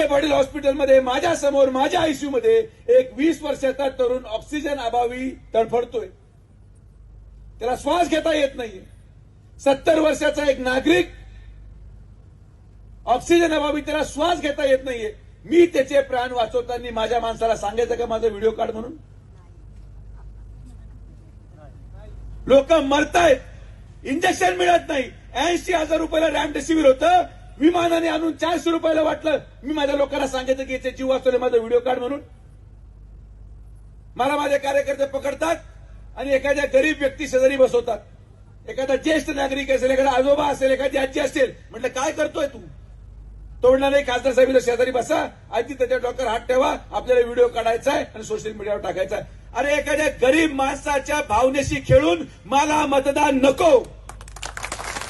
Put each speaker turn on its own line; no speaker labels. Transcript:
विखे पाटील हॉस्पिटलमध्ये माझ्यासमोर माझ्या आयसीयू मध्ये एक वीस वर्षाचा तरुण ऑक्सिजन अभावी तडफडतोय. त्याला श्वास घेता येत नाहीये. सत्तर वर्षाचा एक नागरिक ऑक्सिजन अभावी त्याला श्वास घेता येत नाहीये. मी त्याचे प्राण वाचवताना माझ्या माणसाला सांगायचं का माझा व्हिडिओ काढ म्हणून? लोक मरतायत. इंजेक्शन मिळत नाही. ऐंशी हजार रुपयाला रॅमडेसिवीर होतं. विमानाने आणून चारशे रुपयाला वाटलं. मी माझ्या लोकांना सांगितलं की याचे जीव वाचवले माझा व्हिडिओ काढ म्हणून. मला माझे कार्यकर्ते पकडतात आणि एखाद्या गरीब व्यक्ती शेजारी बसवतात. एखादा ज्येष्ठ नागरिक असेल एखादा आजोबा असेल एखादी आजी असेल म्हटलं काय करतोय तू? तोडणार नाही खासदार साहेब शेजारी बसा आजी त्याच्या डॉक्टर हात ठेवा आपल्याला व्हिडिओ काढायचा आहे आणि सोशल मीडियावर टाकायचा आहे. अरे एखाद्या गरीब माणसाच्या भावनेशी खेळून मला मतदान नको.